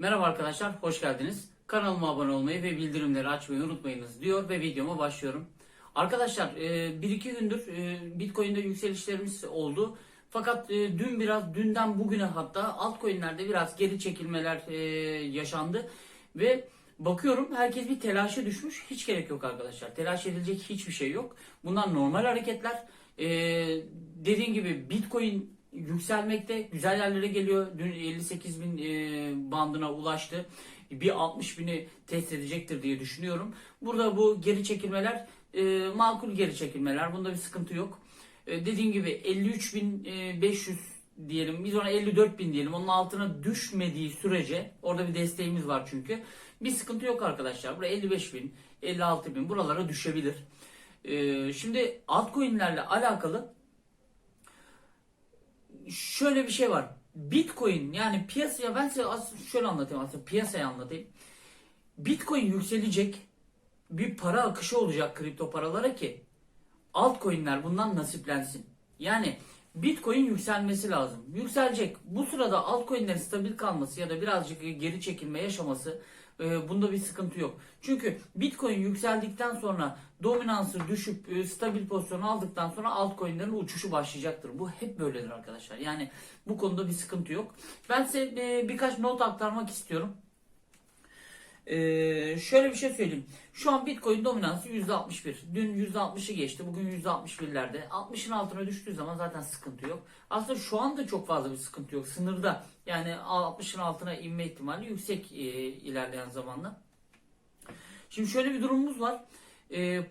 Merhaba arkadaşlar, hoş geldiniz. Kanalıma abone olmayı ve bildirimleri açmayı unutmayınız diyor ve videoma başlıyorum. Arkadaşlar, e, bir iki gündür e, Bitcoin'de yükselişlerimiz oldu. Fakat e, dün biraz, dünden bugüne hatta altcoin'lerde biraz geri çekilmeler e, yaşandı. Ve bakıyorum herkes bir telaşa düşmüş. Hiç gerek yok arkadaşlar. Telaş edilecek hiçbir şey yok. Bunlar normal hareketler. E, dediğim gibi Bitcoin yükselmekte. Güzel yerlere geliyor. Dün 58 bin e, bandına ulaştı. Bir 60 bini test edecektir diye düşünüyorum. Burada bu geri çekilmeler e, makul geri çekilmeler. Bunda bir sıkıntı yok. E, dediğim gibi 53.500 diyelim. Biz ona 54 bin diyelim. Onun altına düşmediği sürece orada bir desteğimiz var çünkü. Bir sıkıntı yok arkadaşlar. Buraya 55 bin, 56 bin buralara düşebilir. E, şimdi altcoin'lerle alakalı şöyle bir şey var. Bitcoin yani piyasaya ben size aslında şöyle anlatayım aslında piyasayı anlatayım. Bitcoin yükselecek bir para akışı olacak kripto paralara ki altcoin'ler bundan nasiplensin. Yani Bitcoin yükselmesi lazım. Yükselecek. Bu sırada altcoin'lerin stabil kalması ya da birazcık geri çekilme yaşaması e, bunda bir sıkıntı yok. Çünkü Bitcoin yükseldikten sonra dominansı düşüp e, stabil pozisyon aldıktan sonra altcoin'lerin uçuşu başlayacaktır. Bu hep böyledir arkadaşlar. Yani bu konuda bir sıkıntı yok. Ben size e, birkaç not aktarmak istiyorum. Ee, şöyle bir şey söyleyeyim. Şu an Bitcoin dominansı %61. Dün %60'ı geçti. Bugün %61'lerde. 60'ın altına düştüğü zaman zaten sıkıntı yok. Aslında şu anda çok fazla bir sıkıntı yok. Sınırda. Yani 60'ın altına inme ihtimali yüksek e, ilerleyen zamanla. Şimdi şöyle bir durumumuz var. E,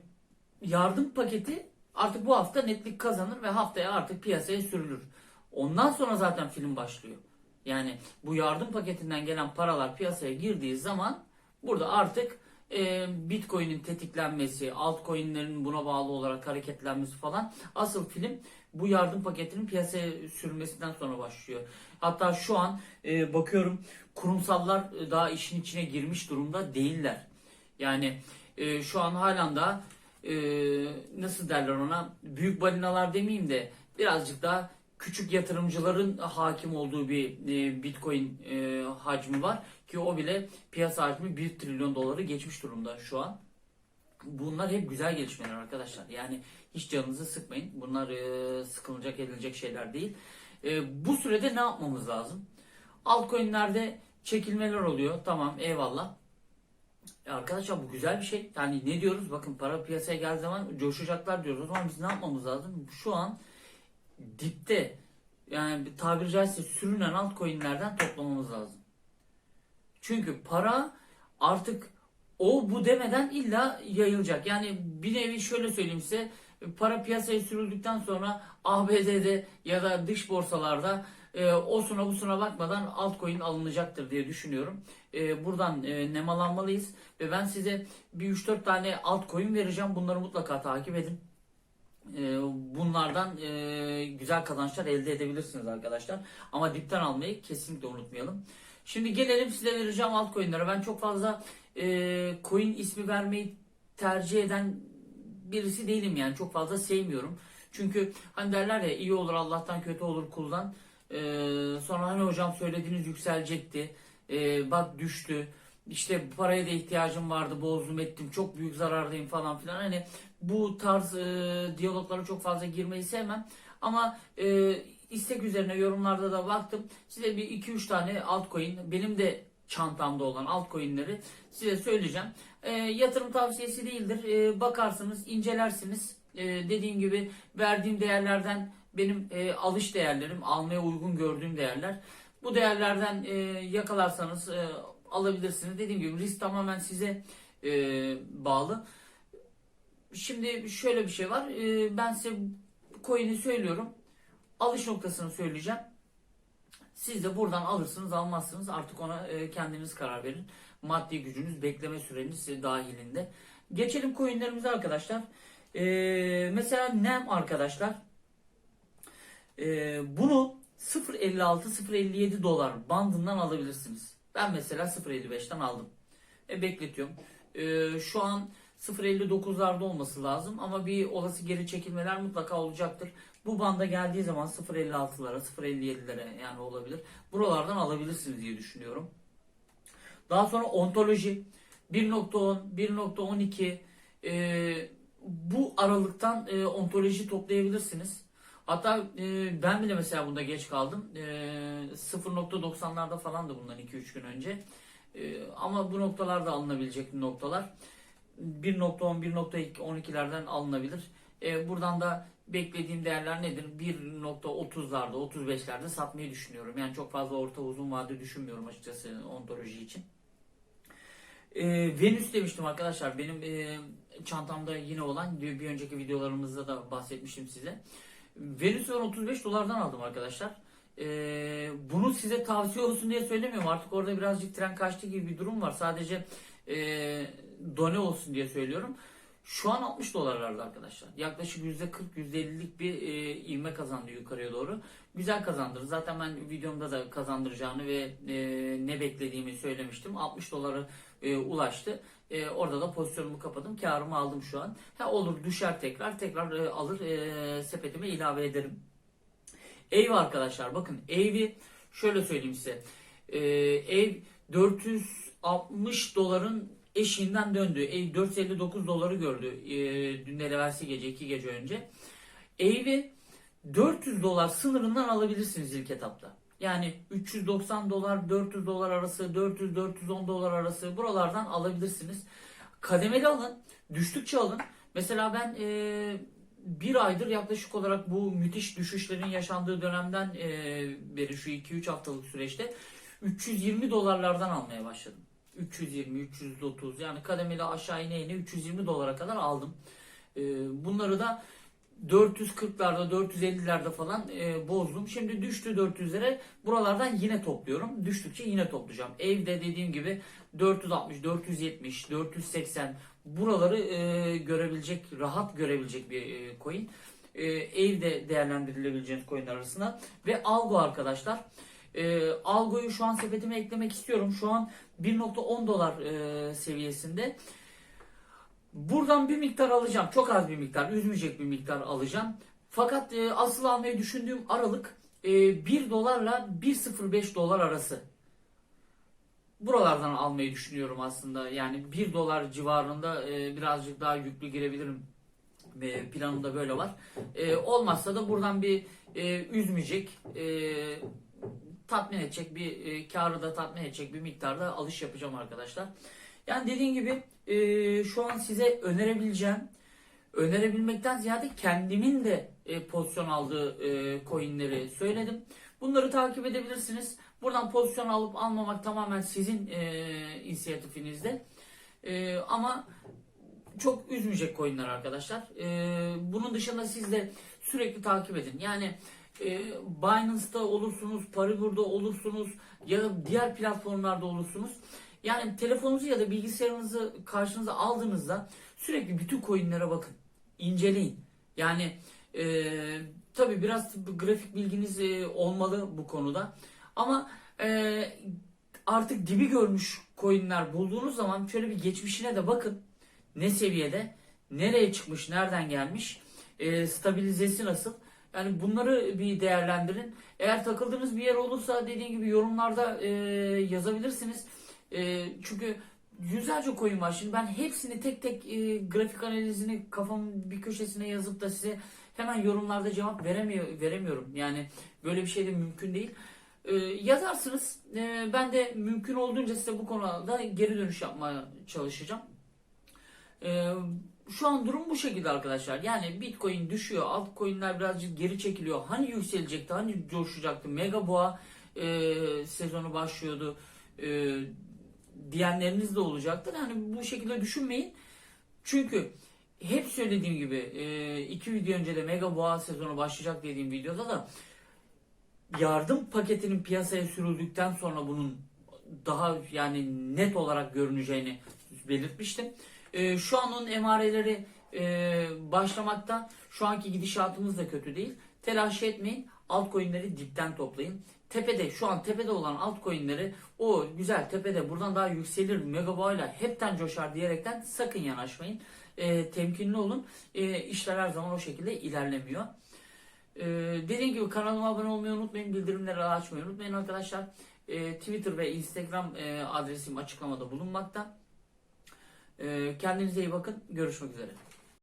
yardım paketi artık bu hafta netlik kazanır ve haftaya artık piyasaya sürülür. Ondan sonra zaten film başlıyor. Yani bu yardım paketinden gelen paralar piyasaya girdiği zaman Burada artık e, Bitcoin'in tetiklenmesi, altcoin'lerin buna bağlı olarak hareketlenmesi falan asıl film bu yardım paketinin piyasaya sürülmesinden sonra başlıyor. Hatta şu an e, bakıyorum kurumsallar daha işin içine girmiş durumda değiller. Yani e, şu an halen daha e, nasıl derler ona büyük balinalar demeyeyim de birazcık daha küçük yatırımcıların hakim olduğu bir e, Bitcoin e, hacmi var ki o bile piyasa hacmi 1 trilyon doları geçmiş durumda şu an. Bunlar hep güzel gelişmeler arkadaşlar. Yani hiç canınızı sıkmayın. Bunlar e, sıkılacak edilecek şeyler değil. E, bu sürede ne yapmamız lazım? Altcoin'lerde çekilmeler oluyor. Tamam eyvallah. E arkadaşlar bu güzel bir şey. Yani ne diyoruz? Bakın para piyasaya geldiği zaman coşacaklar diyoruz. O zaman biz ne yapmamız lazım? Şu an dipte yani bir tabiri caizse sürünen altcoin'lerden toplamamız lazım. Çünkü para artık o bu demeden illa yayılacak. Yani bir nevi şöyle söyleyeyim size para piyasaya sürüldükten sonra ABD'de ya da dış borsalarda e, o suna bu suna bakmadan altcoin alınacaktır diye düşünüyorum. E, buradan e, nemalanmalıyız ve ben size bir 3-4 tane altcoin vereceğim. Bunları mutlaka takip edin. E, bunlardan e, güzel kazançlar elde edebilirsiniz arkadaşlar. Ama dipten almayı kesinlikle unutmayalım. Şimdi gelelim size vereceğim altcoin'lere. Ben çok fazla e, coin ismi vermeyi tercih eden birisi değilim yani. Çok fazla sevmiyorum. Çünkü hani derler ya iyi olur Allah'tan kötü olur kuldan. E, sonra hani hocam söylediğiniz yükselecekti. E, bak düştü. İşte paraya da ihtiyacım vardı bozdum ettim çok büyük zarardayım falan filan. Hani bu tarz e, diyaloglara çok fazla girmeyi sevmem. Ama e, istek üzerine yorumlarda da baktım. Size bir 2-3 tane altcoin benim de çantamda olan altcoin'leri size söyleyeceğim. E, yatırım tavsiyesi değildir. E, bakarsınız, incelersiniz. E, dediğim gibi verdiğim değerlerden benim e, alış değerlerim, almaya uygun gördüğüm değerler. Bu değerlerden e, yakalarsanız e, alabilirsiniz. Dediğim gibi risk tamamen size e, bağlı. Şimdi şöyle bir şey var. E, ben size coin'i söylüyorum alış noktasını söyleyeceğim. Siz de buradan alırsınız almazsınız artık ona e, kendiniz karar verin. Maddi gücünüz bekleme süreniz dahilinde. Geçelim coinlerimize arkadaşlar. E, mesela NEM arkadaşlar. E, bunu 0.56-0.57 dolar bandından alabilirsiniz. Ben mesela 0.55'ten aldım. E, bekletiyorum. E, şu an 0.59'larda olması lazım ama bir olası geri çekilmeler mutlaka olacaktır. Bu banda geldiği zaman 0.56'lara 0.57'lere yani olabilir. Buralardan alabilirsiniz diye düşünüyorum. Daha sonra ontoloji 1.10, 1.12 e, bu aralıktan e, ontoloji toplayabilirsiniz. Hatta e, ben bile mesela bunda geç kaldım. E, 0.90'larda falan da bundan 2-3 gün önce. E, ama bu noktalarda alınabilecek noktalar. 1.10, 1.12'lerden alınabilir. E, buradan da beklediğim değerler nedir? 1.30'larda, 35'lerde satmayı düşünüyorum. Yani çok fazla orta uzun vade düşünmüyorum açıkçası ontoloji için. E, Venüs demiştim arkadaşlar. Benim e, çantamda yine olan bir önceki videolarımızda da bahsetmiştim size. Venüs'ü ben 35 dolardan aldım arkadaşlar. E, bunu size tavsiye olsun diye söylemiyorum. Artık orada birazcık tren kaçtı gibi bir durum var. Sadece e, done olsun diye söylüyorum. Şu an 60 dolarlarda arkadaşlar. Yaklaşık %40-%50'lik bir e, ivme kazandı yukarıya doğru. Güzel kazandırdı. Zaten ben videomda da kazandıracağını ve e, ne beklediğimi söylemiştim. 60 doları e, ulaştı. E, orada da pozisyonumu kapadım. Karımı aldım şu an. Ha, olur düşer tekrar. Tekrar e, alır e, sepetime ilave ederim. Ev arkadaşlar bakın evi şöyle söyleyeyim size. E, ev 460 doların eşiğinden döndü. Ev 459 doları gördü e, dün evvelsi gece 2 gece önce. Evi 400 dolar sınırından alabilirsiniz ilk etapta. Yani 390 dolar 400 dolar arası 400-410 dolar arası buralardan alabilirsiniz. Kademeli alın. Düştükçe alın. Mesela ben e, bir aydır yaklaşık olarak bu müthiş düşüşlerin yaşandığı dönemden e, beri şu 2-3 haftalık süreçte 320 dolarlardan almaya başladım. 320, 330 yani kademeli aşağı ine ine 320 dolara kadar aldım. E, bunları da 440'larda 450'lerde falan e, bozdum. Şimdi düştü 400'lere. Buralardan yine topluyorum. Düştükçe yine toplayacağım. Evde dediğim gibi 460, 470, 480 buraları e, görebilecek, rahat görebilecek bir e, coin. E, evde değerlendirilebileceğiniz coinler arasında. Ve Algo arkadaşlar. E, Algo'yu şu an sepetime eklemek istiyorum. Şu an 1.10 dolar e, seviyesinde. Buradan bir miktar alacağım. Çok az bir miktar, üzmeyecek bir miktar alacağım. Fakat e, asıl almayı düşündüğüm aralık e, 1 dolarla 1.05 dolar arası. Buralardan almayı düşünüyorum aslında. Yani 1 dolar civarında e, birazcık daha yüklü girebilirim. E, planımda böyle var. E, olmazsa da buradan bir e, üzmeyecek, e, tatmin edecek bir e, karı da tatmin edecek bir miktarda alış yapacağım arkadaşlar. Yani dediğim gibi e, şu an size önerebileceğim, önerebilmekten ziyade kendimin de e, pozisyon aldığı e, coinleri söyledim. Bunları takip edebilirsiniz. Buradan pozisyon alıp almamak tamamen sizin e, inisiyatifinizde. E, ama çok üzmeyecek coinler arkadaşlar. E, bunun dışında siz de sürekli takip edin. Yani e, Binance'da olursunuz, Paribur'da olursunuz ya da diğer platformlarda olursunuz. Yani telefonunuzu ya da bilgisayarınızı karşınıza aldığınızda sürekli bütün coinlere bakın. inceleyin. Yani e, tabi biraz grafik bilginiz e, olmalı bu konuda. Ama e, artık dibi görmüş coinler bulduğunuz zaman şöyle bir geçmişine de bakın. Ne seviyede, nereye çıkmış, nereden gelmiş, e, stabilizesi nasıl. Yani bunları bir değerlendirin. Eğer takıldığınız bir yer olursa dediğim gibi yorumlarda e, yazabilirsiniz. E, çünkü yüzlerce coin var. Şimdi ben hepsini tek tek e, grafik analizini kafamın bir köşesine yazıp da size hemen yorumlarda cevap veremiyor, veremiyorum. Yani böyle bir şey de mümkün değil. E, yazarsınız. E, ben de mümkün olduğunca size bu konuda geri dönüş yapmaya çalışacağım. E, şu an durum bu şekilde arkadaşlar. Yani Bitcoin düşüyor, altcoin'ler birazcık geri çekiliyor. Hani yükselecekti, hani coşacaktı. Mega Boğa e, sezonu başlıyordu. E, diyenleriniz de olacaktır. Hani bu şekilde düşünmeyin. Çünkü hep söylediğim gibi e, iki video önce de Mega Boğa sezonu başlayacak dediğim videoda da yardım paketinin piyasaya sürüldükten sonra bunun daha yani net olarak görüneceğini belirtmiştim. E, şu an onun emareleri e, başlamakta. Şu anki gidişatımız da kötü değil. Telaş etmeyin. Altcoin'leri dipten toplayın. Tepede şu an tepede olan altcoin'leri o güzel tepede buradan daha yükselir megabayla hepten coşar diyerekten sakın yanaşmayın. E, temkinli olun. E, işler her zaman o şekilde ilerlemiyor. E, dediğim gibi kanalıma abone olmayı unutmayın. Bildirimleri açmayı unutmayın arkadaşlar. E, Twitter ve Instagram e, adresim açıklamada bulunmakta. E, kendinize iyi bakın. Görüşmek üzere.